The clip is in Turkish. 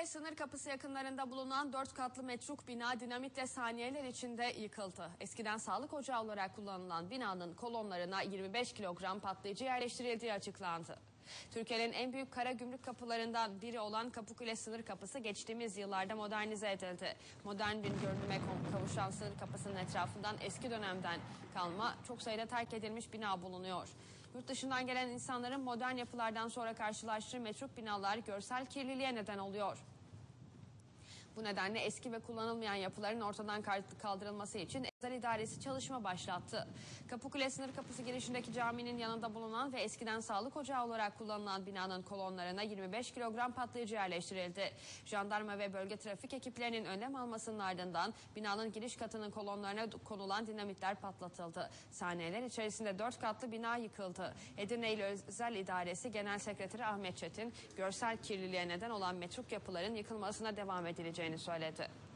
ve sınır kapısı yakınlarında bulunan dört katlı metruk bina dinamitle saniyeler içinde yıkıldı. Eskiden sağlık ocağı olarak kullanılan binanın kolonlarına 25 kilogram patlayıcı yerleştirildiği açıklandı. Türkiye'nin en büyük kara gümrük kapılarından biri olan Kapıkule sınır kapısı geçtiğimiz yıllarda modernize edildi. Modern bir görünüme kavuşan sınır kapısının etrafından eski dönemden kalma çok sayıda terk edilmiş bina bulunuyor. Yurt dışından gelen insanların modern yapılardan sonra karşılaştığı metruk binalar görsel kirliliğe neden oluyor. Bu nedenle eski ve kullanılmayan yapıların ortadan kaldırılması için İdaresi çalışma başlattı. Kapıkule sınır kapısı girişindeki caminin yanında bulunan ve eskiden sağlık ocağı olarak kullanılan binanın kolonlarına 25 kilogram patlayıcı yerleştirildi. Jandarma ve bölge trafik ekiplerinin önlem almasının ardından binanın giriş katının kolonlarına konulan dinamitler patlatıldı. Saniyeler içerisinde 4 katlı bina yıkıldı. Edirne İl Özel İdaresi Genel Sekreteri Ahmet Çetin, görsel kirliliğe neden olan metruk yapıların yıkılmasına devam edileceğini söyledi.